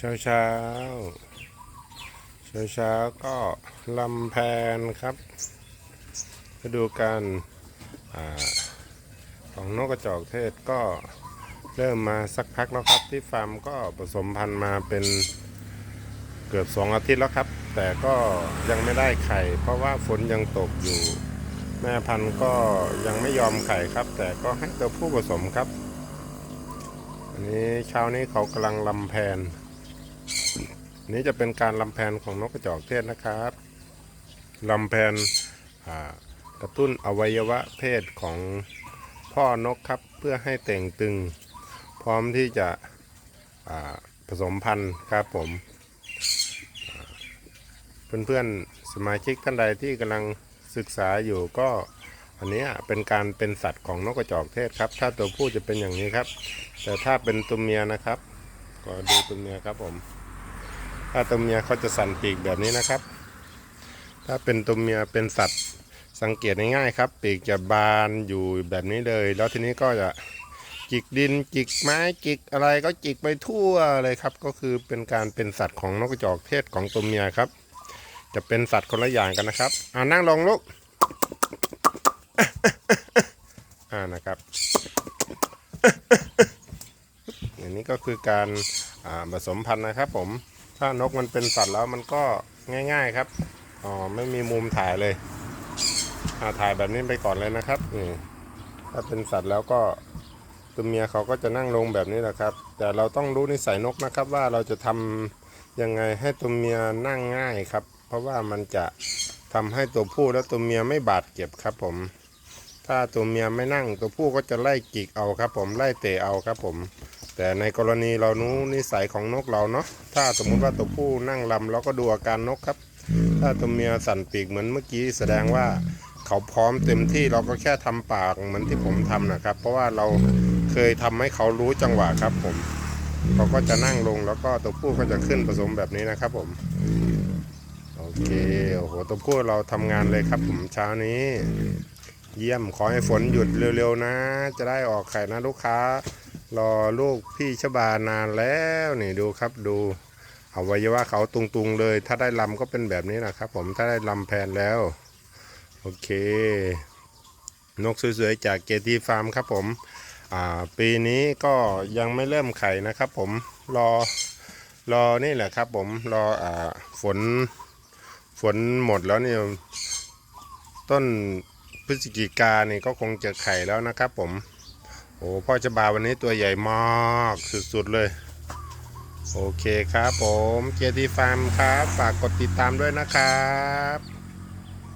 เช้าเช้าเช้าเช้าก็ลำแพนครับมาดูกันอของนกกระจอกเทศก็เริ่มมาสักพักแล้วครับที่ฟาร์มก็ผสมพันธุ์มาเป็นเกือบสองอาทิตย์แล้วครับ แต่ก็ยังไม่ได้ไข่ เพราะว่าฝนยังตกอยู่ แม่พันธุ์ก็ยังไม่ยอมไข่ครับ แต่ก็ให้ตัวผู้ผสมครับ อันนี้เช้านี้เขากำลังลำแพน นี้จะเป็นการลำแพนของนกกระจอกเทศนะครับลำแพนกระตุ้นอวัยวะเพศของพ่อนกครับเพื่อให้เต่งตึง พร้อมที่จะผสมพันธุ์ครับผมเพื่อนๆสมาชิกท่านใดที่กำลังศึกษาอยู่ก็อันนี้เป็นการเป็นสัตว์ของนกกระจอกเทศครับ ถ้าตัวผู้จะเป็นอย่างนี้ครับ แต่ถ้าเป็นตัวเมียนะครับ ก็ดูตัวเมียครับผม ถ้าตัวเมียเขาจะสั่นปีกแบบนี้นะครับ ถ้าเป็นตัวเมียเป็นสัตว์สังเกตง่ายๆครับ ปีกจะบานอยู่แบบนี้เลย แล้วทีนี้ก็จะจิกดินจิกไม้จิกอะไรก็จิกไปทั่วเลยครับ ก็คือเป็นการเป็นสัตว์ของนกกระจอกเทศของตัวเมียครับ จะเป็นสัตว์คนละอย่างกันนะครับอ่านั่งลงลูกอ่านะครับอันนี้ก็คือการผสมพันธุ์นะครับผม ถ้านกมันเป็นสัตว์แล้วมันก็ง่าย ๆครับ อ๋อ ไม่มีมุมถ่ายเลยอาถ่ายแบบนี้ไปก่อนเลยนะครับนี่ถ้าเป็นสัตว์แล้วก็ตัวเมียเขาก็จะนั่งลงแบบนี้แหละครับ แต่เราต้องรู้นิสัยนกนะครับ ว่าเราจะทำยังไงให้ตัวเมียนั่งง่ายครับ เพราะว่ามันจะทำให้ตัวผู้และตัวเมียไม่บาดเจ็บครับผม ถ้าตัวเมียไม่นั่งตัวผู้ก็จะไล่จิกเอาครับ ผมไล่เตะเอาครับผม แต่ในกรณีเรารู้นิสัยของนกเราเนาะถ้าสมมุติว่าตัวผู้นั่งลำเราก็ดูอาการนกครับ ถ้าตัวเมียสั่นปีกเหมือนเมื่อกี้แสดงว่าเขาพร้อมเต็มที่เราก็แค่ทำปากเหมือนที่ผมทำนะครับ เพราะว่าเราเคยทำให้เขารู้จังหวะครับผมเขาก็จะนั่งลงแล้วก็ตัวผู้ก็จะขึ้นผสมแบบนี้นะครับผมโอเคโอ้โหตัวผู้เราทำงานเลยครับผมเช้านี้ เยี่ยมขอให้ฝนหยุดเร็วๆนะ จะได้ออกไข่นะลูกค้า รอลูกพี่ชบานานแล้วนี่ดูครับดูอวัยวะเขาตุงๆเลย ถ้าได้ลำก็เป็นแบบนี้นะครับผมถ้าได้ลำแพนแล้ว โอเค นกสวยๆจากเกทีฟาร์มครับผมปีนี้ก็ยังไม่เริ่มไข่นะครับผมรอรอนี่แหละครับผมรออฝนฝนหมดแล้วเนี่ยต้นพฤศจิกานี่ก็คงจะไข่แล้วนะครับผม โอ้พ่อจะบาวันนี้ตัวใหญ่มากสุดๆเลย โอเคครับผมเจทีฟาร์มครับ ฝากกดติดตามด้วยนะครับ